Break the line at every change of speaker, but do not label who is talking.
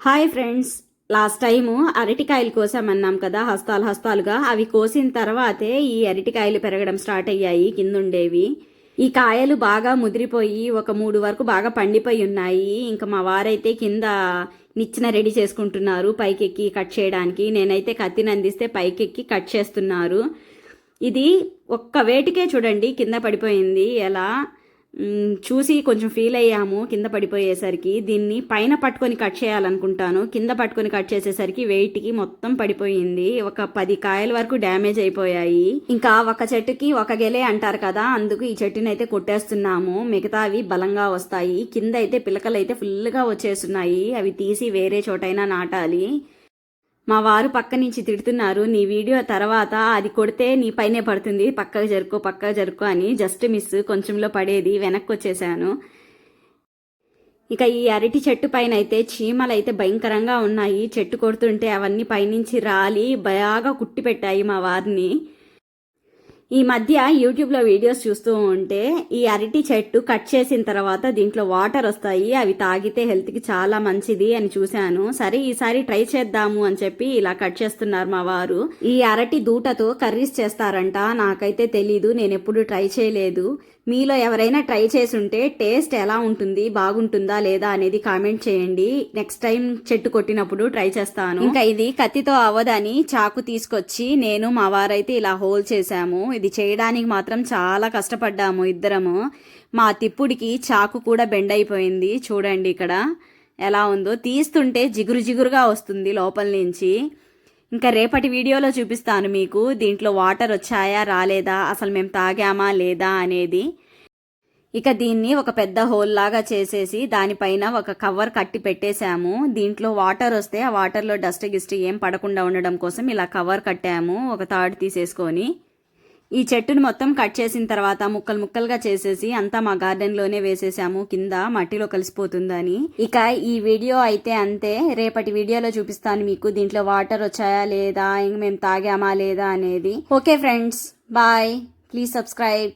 Hi friends. Last time అరటికాయలు కోసామన్నాం కదా హస్తాలు హస్తాలుగా. అవి కోసిన తర్వాతే ఈ అరటికాయలు పెరగడం స్టార్ట్ అయ్యాయి కింద ఉండేవి ఈ కాయలు బాగా ముదిరిపోయి ఒక మూడు వరకు బాగా పండిపోయి ఉన్నాయి. ఇంకా మా వారైతే కింద నిచ్చిన రెడీ చేసుకుంటున్నారు పైకెక్కి కట్ చేయడానికి. నేనైతే కత్తిని అందిస్తే పైకెక్కి కట్ చేస్తున్నారు. ఇది ఒక్క వేటికే చూడండి కింద పడిపోయింది. ఎలా? చూసి కొంచెం ఫీల్ అయ్యాము కింద పడిపోయేసరికి. దీన్ని పైన పట్టుకొని కట్ చేయాలనుకుంటాను. కింద పట్టుకొని కట్ చేసేసరికి వెయిట్కి మొత్తం పడిపోయింది. ఒక పది కాయల వరకు డ్యామేజ్ అయిపోయాయి. ఇంకా ఒక చెట్టుకి ఒక గెలే అంటారు కదా అందుకు ఈ చెట్టుని అయితే కొట్టేస్తున్నాము. మిగతావి బలంగా వస్తాయి. కింద అయితే పిలకలు అయితే ఫుల్గా వచ్చేస్తున్నాయి. అవి తీసి వేరే చోటైనా నాటాలి. మా వారు పక్క నుంచి తిడుతున్నారు నీ వీడియో తర్వాత అది కొడితే నీ పైనే పడుతుంది పక్కకు జరుకో పక్కకు జరుకో అని జస్ట్ మిస్ కొంచెంలో పడేది వెనక్కి వచ్చేసాను. ఇక ఈ అరటి చెట్టు పైన అయితే చీమలు అయితే భయంకరంగా ఉన్నాయి. చెట్టు కొడుతుంటే అవన్నీ పైనుంచి రాలి బాగా కుట్టి పెట్టాయి మా వారిని. ఈ మధ్య యూట్యూబ్లో వీడియోస్ చూస్తూ ఉంటే ఈ అరటి చెట్టు కట్ చేసిన తర్వాత దీంట్లో వాటర్ వస్తాయి అవి తాగితే హెల్త్కి చాలా మంచిది అని చూశాను. సరే ఈసారి ట్రై చేద్దాము అని చెప్పి ఇలా కట్ చేస్తున్నారు మా వారు. ఈ అరటి దూటతో కర్రీస్ చేస్తారంట. నాకైతే తెలీదు నేను ఎప్పుడు ట్రై చేయలేదు. మీలో ఎవరైనా ట్రై చేసి ఉంటే టేస్ట్ ఎలా ఉంటుంది బాగుంటుందా లేదా అనేది కామెంట్ చేయండి. నెక్స్ట్ టైం చెట్టు కొట్టినప్పుడు ట్రై చేస్తాను. ఇంకా ఇది కత్తితో అవ్వదని చాకు తీసుకొచ్చి నేను మా వారైతే ఇలా హోల్ చేశాము. ఇది చేయడానికి మాత్రం చాలా కష్టపడ్డాము ఇద్దరము. మా తిప్పుడికి చాకు కూడా బెండ్ అయిపోయింది. చూడండి ఇక్కడ ఎలా ఉందో. తీస్తుంటే జిగురు జిగురుగా వస్తుంది లోపల నుంచి. ఇంకా రేపటి వీడియోలో చూపిస్తాను మీకు. దీంట్లో వాటర్ వచ్చాయా రాలేదా అసలు మేము తాగామా లేదా అనేది. ఇక దీన్ని ఒక పెద్ద హోల్ లాగా చేసేసి దానిపైన ఒక కవర్ కట్టి పెట్టేశాము. దీంట్లో వాటర్ వస్తే ఆ వాటర్లో డస్ట్ గిస్ట్ ఏం పడకుండా ఉండడం కోసం ఇలా కవర్ కట్టాము. ఒక తాడు తీసేసుకొని. ఈ చెట్టును మొత్తం కట్ చేసిన తర్వాత ముక్కలు ముక్కలుగా చేసేసి అంతా మా గార్డెన్లోనే వేసేసాము. కింద మట్టిలో కలిసిపోతుందని. ఇక ఈ వీడియో అయితే అంతే. రేపటి వీడియోలో చూపిస్తాను మీకు. దీంట్లో వాటర్ వచ్చాయా లేదా? ఇంక మేము తాగామా లేదా అనేది. Okay friends. Bye. Please subscribe.